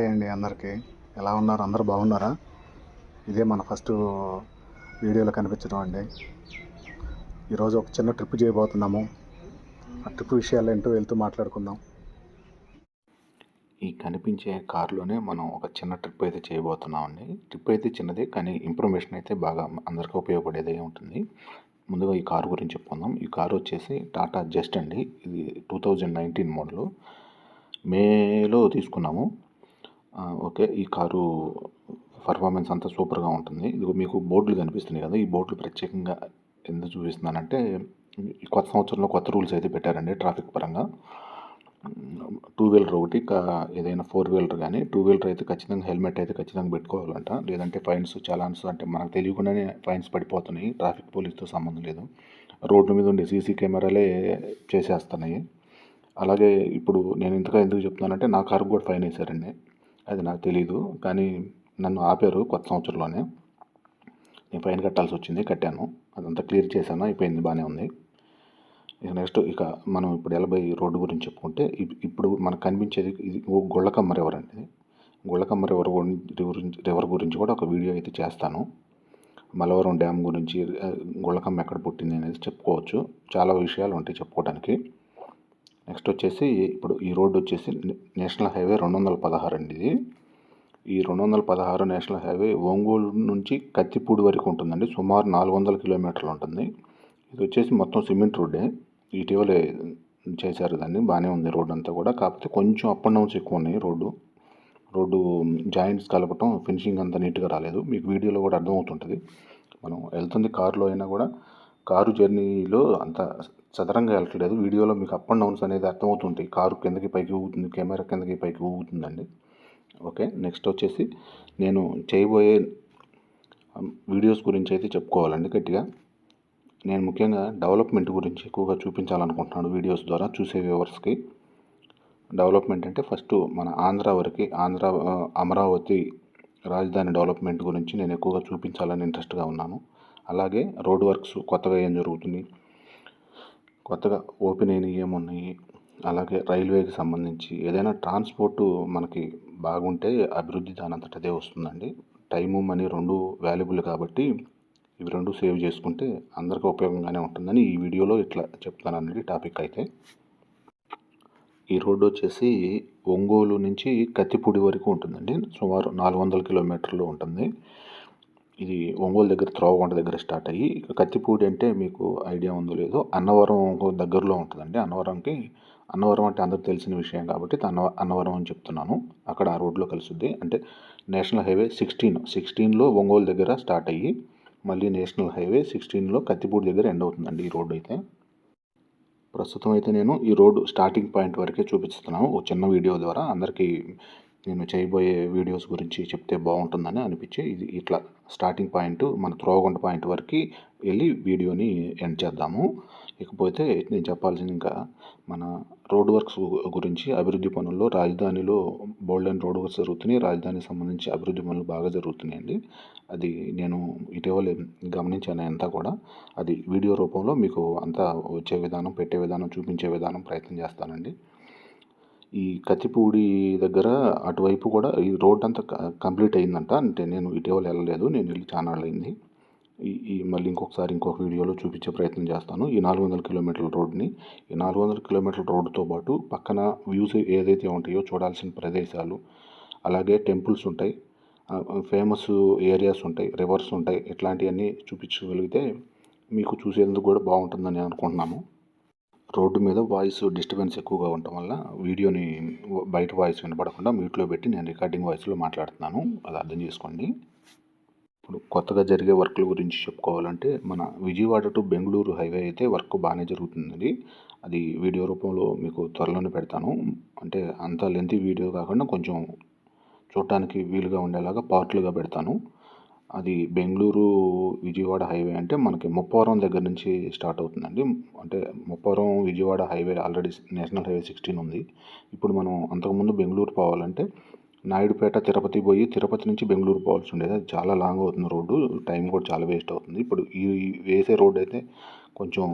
Hi అండి అందరికీ. ఎలా ఉన్నారు? అందరు బాగున్నారా? ఇదే మన ఫస్ట్ వీడియోలో కనిపించడం అండి. ఈరోజు ఒక చిన్న ట్రిప్ చేయబోతున్నాము. ఆ ట్రిప్ విషయాలు ఏంటో వెళ్తూ మాట్లాడుకుందాం. ఈ కనిపించే కారులోనే మనం ఒక చిన్న ట్రిప్ అయితే చేయబోతున్నాం అండి. ట్రిప్ అయితే చిన్నదే కానీ ఇన్ఫర్మేషన్ అయితే బాగా అందరికీ ఉపయోగపడేదే ఉంటుంది. ముందుగా ఈ కారు గురించి చెప్పుకుందాం. ఈ కారు వచ్చేసి టాటా జస్ట్ అండి. ఇది టూ థౌజండ్ నైన్టీన్ మోడలు. మేలో తీసుకున్నాము. ఓకే ఈ కారు పర్ఫార్మెన్స్ అంతా సూపర్గా ఉంటుంది. ఇది మీకు బోర్డులు కనిపిస్తున్నాయి కదా ఈ బోర్డులు ప్రత్యేకంగా ఎందుకు చూపిస్తున్నానంటే ఈ కొత్త సంవత్సరంలో కొత్త రూల్స్ అయితే పెట్టారండి ట్రాఫిక్ పరంగా. టూ వీలర్ ఒకటి ఏదైనా ఫోర్ వీలర్ కానీ టూ వీలర్ అయితే ఖచ్చితంగా హెల్మెట్ అయితే ఖచ్చితంగా పెట్టుకోవాలంట. లేదంటే ఫైన్స్ చలాన్స్ అంటే మనకు తెలియకుండానే ఫైన్స్ పడిపోతున్నాయి. ట్రాఫిక్ పోలీస్తో సంబంధం లేదు. రోడ్డు మీద ఉండే సీసీ కెమెరాలే చేసేస్తున్నాయి. అలాగే ఇప్పుడు నేను ఇంతగా ఎందుకు చెప్తున్నానంటే నా కారు కూడా ఫైన్ వేశారండి. అది నాకు తెలియదు కానీ నన్ను ఆపారు కొత్త సంవత్సరంలోనే. నేను ఫైన్ కట్టాల్సి వచ్చింది కట్టాను. అదంతా క్లియర్ చేశాను అయిపోయింది బాగానే ఉంది. ఇక నెక్స్ట్ ఇక మనం ఇప్పుడు ఎలబై రోడ్డు గురించి చెప్పుకుంటే ఇప్- ఇప్పుడు మనకు కనిపించేది ఇది గుళ్ళకమ్మ రివర్ అండి గుళ్ళకమ్మ రివర్ గురించి రివర్ గురించి కూడా ఒక వీడియో అయితే చేస్తాను. మలవరం డ్యామ్ గురించి గుళ్ళకమ్మ ఎక్కడ పుట్టింది అనేది చెప్పుకోవచ్చు. చాలా విషయాలు ఉంటాయి చెప్పుకోవడానికి నెక్స్ట్ వచ్చేసి ఇప్పుడు ఈ రోడ్డు వచ్చేసి నేషనల్ హైవే రెండు వందల పదహారు అండి ఇది. ఈ రెండు వందల పదహారు నేషనల్ హైవే ఒంగోలు నుంచి కత్తిపూడి వరకు ఉంటుందండి. సుమారు నాలుగు వందల కిలోమీటర్లు ఉంటుంది. ఇది వచ్చేసి మొత్తం సిమెంట్ రోడ్డే. ఇటీవలే చేశారు దాన్ని. బాగానే ఉంది రోడ్ అంతా కూడా. కాకపోతే కొంచెం అప్ అండ్ డౌన్స్ ఎక్కువ ఉన్నాయి రోడ్డు. రోడ్డు జాయింట్స్ కలపటం ఫినిషింగ్ అంతా నీట్గా రాలేదు. మీకు వీడియోలో కూడా అర్థమవుతుంటుంది. మనం వెళ్తుంది కారులో అయినా కూడా. కారు జర్నీలో అంత చదరంగా వెళ్ళట్లేదు వీడియోలో మీకు అప్ అండ్ డౌన్స్ అనేది అర్థమవుతుంది కారు కిందకి పైకి ఊగుతుంది కెమెరా కిందకి పైకి ఊగుతుందండి. ఓకే నెక్స్ట్ వచ్చేసి నేను చేయబోయే వీడియోస్ గురించి అయితే చెప్పుకోవాలండి గట్టిగా. నేను ముఖ్యంగా డెవలప్మెంట్ గురించి ఎక్కువగా చూపించాలనుకుంటున్నాను వీడియోస్ ద్వారా చూసే వ్యూవర్స్కి డెవలప్మెంట్ అంటే ఫస్ట్ మన ఆంధ్ర వరకు ఆంధ్ర అమరావతి రాజధాని డెవలప్మెంట్ గురించి నేను ఎక్కువగా చూపించాలని ఇంట్రెస్ట్గా ఉన్నాను. అలాగే రోడ్ వర్క్స్ కొత్తగా ఏం జరుగుతుంది? కొత్తగా ఓపెన్ అయినవి ఏమున్నాయి అలాగే రైల్వేకి సంబంధించి ఏదైనా ట్రాన్స్పోర్ట్ మనకి బాగుంటే అభివృద్ధి దానంతట అదే వస్తుందండి. టైము మనీ రెండు వాల్యుబుల్ కాబట్టి ఇవి రెండు సేవ్ చేసుకుంటే అందరికీ ఉపయోగంగానే ఉంటుందని ఈ వీడియోలో ఇట్లా చెప్తానండి టాపిక్ అయితే. ఈ రోడ్డు వచ్చేసి ఒంగోలు నుంచి కత్తిపూడి వరకు ఉంటుందండి. సుమారు నాలుగు వందల కిలోమీటర్లు ఉంటుంది. ఇది ఒంగోలు దగ్గర త్రోవకొండ దగ్గర స్టార్ట్ అయ్యి కత్తిపూడి అంటే మీకు ఐడియా ఉందో లేదో అన్నవరం దగ్గరలో ఉంటుందండి. అన్నవరంకి అన్నవరం అంటే అందరికి తెలిసిన విషయం కాబట్టి అన్న అన్నవరం అని చెప్తున్నాను. అక్కడ ఆ రోడ్లో కలుస్తుంది. అంటే నేషనల్ హైవే సిక్స్టీన్ సిక్స్టీన్లో ఒంగోలు దగ్గర స్టార్ట్ అయ్యి మళ్ళీ నేషనల్ హైవే సిక్స్టీన్లో కత్తిపూడి దగ్గర ఎండ్ అవుతుందండి ఈ రోడ్డు అయితే. ప్రస్తుతం అయితే నేను ఈ రోడ్డు స్టార్టింగ్ పాయింట్ వరకే చూపిస్తున్నాను. ఒక చిన్న వీడియో ద్వారా అందరికీ నేను చేయబోయే వీడియోస్ గురించి చెప్తే బాగుంటుందని అనిపించి ఇది ఇట్లా స్టార్టింగ్ పాయింట్ మన త్రోవగుంట పాయింట్ వరకు వెళ్ళి వీడియోని ఎండ్ చేద్దాము. ఇకపోతే నేను చెప్పాల్సింది ఇంకా మన రోడ్ వర్క్స్ గురించి అభివృద్ధి పనుల్లో రాజధానిలో బోల్డెన్ రోడ్ వర్క్స్ జరుగుతున్నాయి. రాజధానికి సంబంధించి అభివృద్ధి పనులు బాగా జరుగుతున్నాయండి. అది నేను ఇటీవలే గమనించాను అంతా కూడా. అది వీడియో రూపంలో మీకు అంతా వచ్చే విధానం పెట్టే విధానం చూపించే విధానం ప్రయత్నం చేస్తానండి. ఈ కత్తిపూడి దగ్గర అటువైపు కూడా ఈ రోడ్ అంతా క- కంప్లీట్ అయిందంట. అంటే నేను ఇటీవల వెళ్ళలేదు నేను వెళ్ళి చాలా అయింది ఈ మళ్ళీ ఇంకొకసారి ఇంకొక వీడియోలో చూపించే ప్రయత్నం చేస్తాను. ఈ నాలుగు వందల కిలోమీటర్ల రోడ్ని ఈ నాలుగు వందల కిలోమీటర్ల రోడ్డుతో పాటు పక్కన వ్యూస్ ఏదైతే ఉంటాయో చూడాల్సిన ప్రదేశాలు అలాగే టెంపుల్స్ ఉంటాయి ఫేమస్ ఏరియాస్ ఉంటాయి రివర్స్ ఉంటాయి ఇట్లాంటివన్నీ చూపించగలిగితే మీకు చూసేందుకు కూడా బాగుంటుందని అనుకుంటున్నాము. రోడ్డు మీద వాయిస్ డిస్టర్బెన్స్ ఎక్కువగా ఉండటం వల్ల వీడియోని బయట వాయిస్ వినపడకుండా మ్యూట్లో పెట్టి నేను రికార్డింగ్ వాయిస్లో మాట్లాడుతున్నాను. అది అర్థం చేసుకోండి. ఇప్పుడు కొత్తగా జరిగే వర్క్ల గురించి చెప్పుకోవాలంటే మన విజయవాడ టు బెంగళూరు హైవే అయితే వర్క్ బాగానే జరుగుతుంది అది వీడియో రూపంలో మీకు త్వరలోనే పెడతాను. అంటే అంత లెంత్ వీడియో కాకుండా కొంచెం చూడటానికి వీలుగా ఉండేలాగా పార్ట్లుగా పెడతాను. అది బెంగళూరు విజయవాడ హైవే అంటే మనకి ముప్పవరం దగ్గర నుంచి స్టార్ట్ అవుతుందండి. అంటే Muppavaram Vijayawada highway already national highway sixteen ఉంది. ఇప్పుడు మనం అంతకుముందు బెంగళూరు పోవాలంటే నాయుడుపేట తిరుపతి పోయి తిరుపతి నుంచి బెంగళూరు పోవాల్సి ఉండేది. అది చాలా లాంగ్ అవుతుంది రోడ్డు. టైం కూడా చాలా వేస్ట్ అవుతుంది. ఇప్పుడు ఈ వేసే రోడ్ అయితే కొంచెం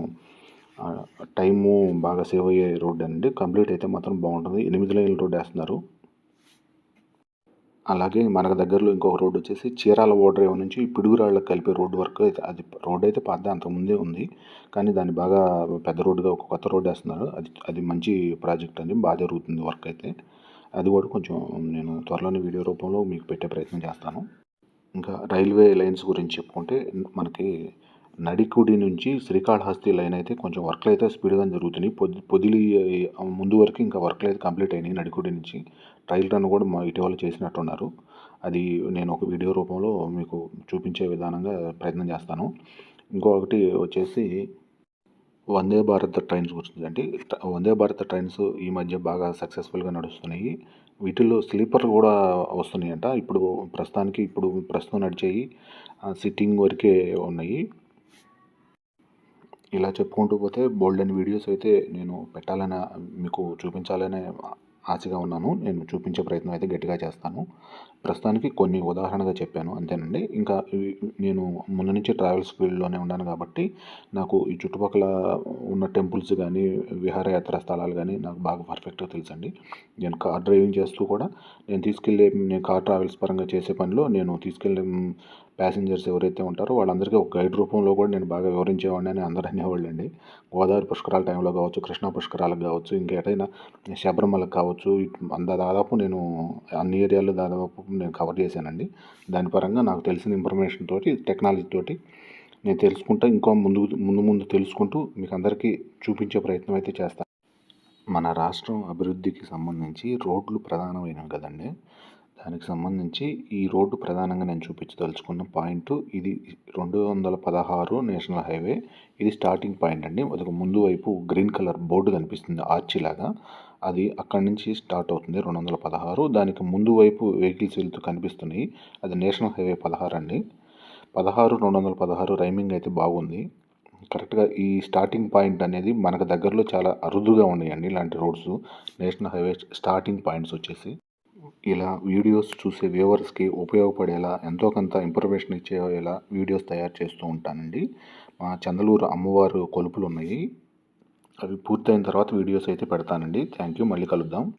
టైము బాగా సేవ్ అయ్యే రోడ్ అండి. కంప్లీట్ అయితే మాత్రం బాగుంటుంది. ఎనిమిది లైన్ల రోడ్ వేస్తున్నారు. అలాగే మనకు దగ్గరలో ఇంకొక రోడ్డు వచ్చేసి చీరాల ఓడరేవు నుంచి పిడుగురాళ్ళకి కలిపే రోడ్డు వరకు అయితే అది రోడ్డు అయితే పాత అంతకుముందే ఉంది. కానీ దాన్ని బాగా పెద్ద రోడ్డుగా ఒక కొత్త రోడ్డు వేస్తున్నారు. అది అది మంచి ప్రాజెక్ట్ అండి బాగా జరుగుతుంది వర్క్ అయితే. అది కూడా కొంచెం నేను త్వరలోనే వీడియో రూపంలో మీకు పెట్టే ప్రయత్నం చేస్తాను. ఇంకా రైల్వే లైన్స్ గురించి చెప్పుకుంటే మనకి నడికుడి నుంచి శ్రీకాళహస్తి లైన్ అయితే కొంచెం వర్క్లు అయితే స్పీడ్గా జరుగుతున్నాయి. పొది పొదిలి ముందు వరకు ఇంకా వర్క్లు అయితే కంప్లీట్ అయినాయి నడికుడి నుంచి. ట్రైల్ రన్ కూడా మా ఇటీవల చేసినట్టున్నారు. అది నేను ఒక వీడియో రూపంలో మీకు చూపించే విధానంగా ప్రయత్నం చేస్తాను. ఇంకొకటి వచ్చేసి వందే భారత్ ట్రైన్స్ గురించి అంటే వందే భారత్ ట్రైన్స్ ఈ మధ్య బాగా సక్సెస్ఫుల్గా నడుస్తున్నాయి. వీటిల్లో స్లీపర్ కూడా వస్తున్నాయంట. ఇప్పుడు ప్రస్తుతానికి ఇప్పుడు ప్రస్తుతం నడిచేవి సిట్టింగ్ వరకే ఉన్నాయి. ఇలా చెప్పుకుంటూ పోతే బోల్డెన్ వీడియోస్ అయితే నేను పెట్టాలని మీకు చూపించాలనే ఆశగా ఉన్నాను. నేను చూపించే ప్రయత్నం అయితే గట్టిగా చేస్తాను. ప్రస్తుతానికి కొన్ని ఉదాహరణగా చెప్పాను. అంతేనండి. ఇంకా నేను ముందు నుంచి ట్రావెల్స్ ఫీల్డ్లోనే ఉన్నాను కాబట్టి నాకు ఈ చుట్టుపక్కల ఉన్న టెంపుల్స్ కానీ విహారయాత్ర స్థలాలు కానీ నాకు బాగా పర్ఫెక్ట్గా తెలుసండి. నేను కార్ డ్రైవింగ్ చేస్తూ కూడా నేను తీసుకెళ్ళే నేను కార్ ట్రావెల్స్ పరంగా చేసే పనిలో నేను తీసుకెళ్ళే ప్యాసింజర్స్ ఎవరైతే ఉంటారో వాళ్ళందరికీ ఒక గైడ్ రూపంలో కూడా నేను బాగా వివరించేవాడిని అని అందరూ అనేవాళ్ళు అండి గోదావరి పుష్కరాల టైంలో కావచ్చు కృష్ణా పుష్కరాలకు కావచ్చు ఇంకా ఎటైనా శబరిమలకు కావచ్చు అంత దాదాపు నేను అన్ని ఏరియాలో దాదాపు నేను కవర్ చేశానండి. దాని పరంగా నాకు తెలిసిన ఇన్ఫర్మేషన్ తోటి టెక్నాలజీ తోటి నేను తెలుసుకుంటా ఇంకో ముందు ముందు ముందు తెలుసుకుంటూ మీకు అందరికీ చూపించే ప్రయత్నం అయితే చేస్తాను మన రాష్ట్రం అభివృద్ధికి సంబంధించి రోడ్లు ప్రధానమైనవి కదండి. దానికి సంబంధించి ఈ రోడ్డు ప్రధానంగా నేను చూపించదలుచుకున్న పాయింట్ ఇది రెండు వందల పదహారు నేషనల్ హైవే. ఇది స్టార్టింగ్ పాయింట్ అండి. అదొక ముందు వైపు గ్రీన్ కలర్ బోర్డు కనిపిస్తుంది ఆర్చి లాగా అది అక్కడి నుంచి స్టార్ట్ అవుతుంది రెండు వందల పదహారు. దానికి ముందు వైపు వెహికల్స్ వెళ్తూ కనిపిస్తున్నాయి. అది నేషనల్ హైవే పదహారు అండి. పదహారు రెండు వందల పదహారు రైమింగ్ అయితే బాగుంది. కరెక్ట్గా ఈ స్టార్టింగ్ పాయింట్ అనేది మనకు దగ్గరలో చాలా అరుదుగా ఉన్నాయండి ఇలాంటి roads. National highway starting points వచ్చేసి. ఇలా వీడియోస్ చూసే వ్యూవర్స్కి ఉపయోగపడేలా ఎంతో కొంత ఇన్ఫర్మేషన్ ఇచ్చేలా వీడియోస్ తయారు చేస్తూ ఉంటానండి. మా చందలూరు అమ్మవారు కొలుపులు ఉన్నాయి అవి పూర్తయిన తర్వాత వీడియోస్ అయితే పెడతానండి. Thank you. మళ్ళీ కలుద్దాం.